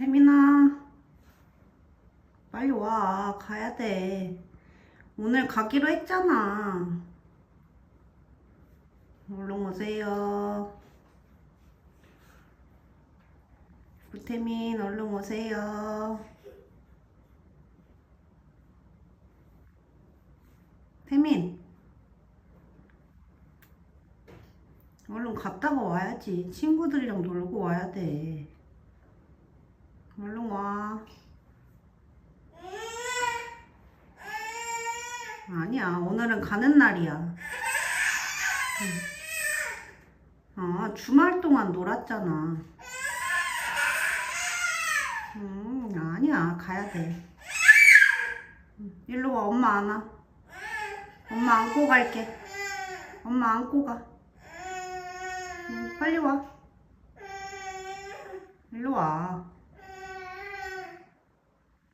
태민아, 빨리 와. 가야 돼. 오늘 가기로 했잖아. 얼른 오세요. 구태민, 얼른 오세요. 태민, 얼른 갔다가 와야지. 친구들이랑 놀고 와야 돼. 얼른 와. 아니야, 오늘은 가는 날이야. 응. 아, 주말 동안 놀았잖아. 음, 아니야, 가야 돼. 응, 일로 와, 엄마 안아. 엄마 안고 갈게. 엄마 안고 가. 응, 빨리 와. 일로 와.